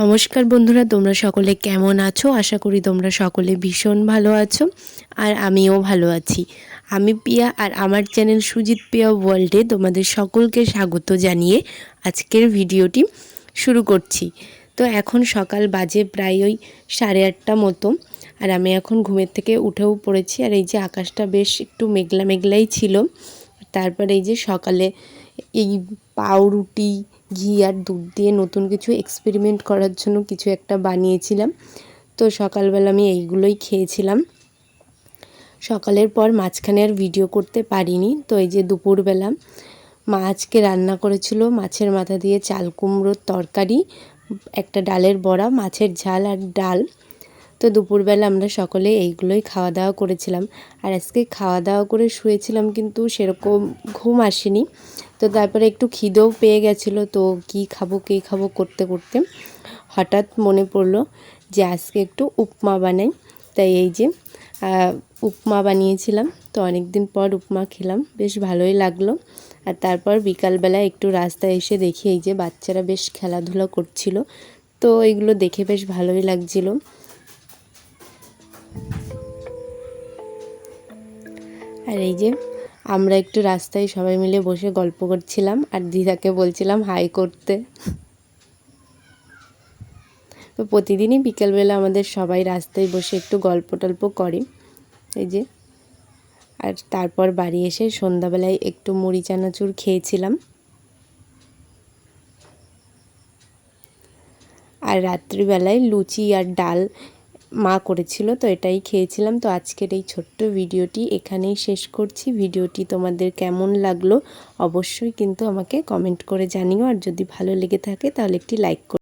নমস্কার বন্ধুরা, তোমরা সকলে কেমন আছো? আশা করি তোমরা সকলে ভীষণ ভালো আছো আর আমিও ভালো আছি। আমি পিয়া আর আমার চ্যানেল সুজিত পিয়া ওয়ার্ল্ডে তোমাদের সকলকে স্বাগত জানিয়ে আজকের ভিডিওটি শুরু করছি। তো এখন সকাল বাজে প্রায় ওই সাড়ে আটটা মতো আর আমি এখন ঘুমের থেকে উঠেও পড়েছি আর এই যে আকাশটা বেশ একটু মেঘলা মেঘলাই ছিল। তারপরে এই যে সকালে এই পাউরুটি, ঘি আর দুধ দিয়ে নতুন কিছু এক্সপেরিমেন্ট করার জন্য কিছু একটা বানিয়েছিলাম। তো সকালবেলা আমি এইগুলোই খেয়েছিলাম। সকালের পর মাঝখানে আর ভিডিও করতে পারিনি। তো এই যে দুপুরবেলা মা আজকে রান্না করেছিল মাছের মাথা দিয়ে চাল কুমড়োর তরকারি, একটা ডালের বড়া, মাছের ঝাল আর ডাল। তো দুপুরবেলা আমরা সকলে এইগুলোই খাওয়া দাওয়া করেছিলাম। আর আজকে খাওয়া দাওয়া করে শুয়েছিলাম কিন্তু সেরকম ঘুম আসেনি। তো তারপরে একটু খিদেও পেয়ে গেছিল, তো কি খাব, কী খাব করতে করতে হঠাৎ মনে পড়ল যে আজকে একটু উপমা বানাই। তাই এই যে উপমা বানিয়েছিলাম। তো অনেক দিন পর উপমা খেলাম, বেশ ভালোই লাগল। আর তারপর বিকালবেলা একটু রাস্তায় এসে দেখি এই যে বাচ্চারা বেশ খেলাধুলা করছিল। তো এগুলো দেখে বেশ ভালোই লাগছিল। আর এই যে, আমরা একটু রাস্তায় সবাই মিলে বসে গল্প করছিলাম আর দিদাকে বলছিলাম হাই করতে। তো প্রতিদিনই বিকেলবেলা আমাদের সবাই রাস্তায় বসে একটু গল্প টল্প করে। এই যে, আর তারপর বাড়ি এসে সন্ধ্যাবেলায় একটু মুড়ি চানাচুর খেয়েছিলাম। আর রাত্রিবেলায় লুচি আর ডাল মা করেছিল, তো এটাই খেয়েছিলাম। তো আজকের এই ছোট্ট ভিডিওটি এখানেই শেষ করছি। ভিডিওটি তোমাদের কেমন লাগল অবশ্যই কিন্তু আমাকে কমেন্ট করে জানিও। আর যদি ভালো লেগে থাকে তাহলে একটি লাইক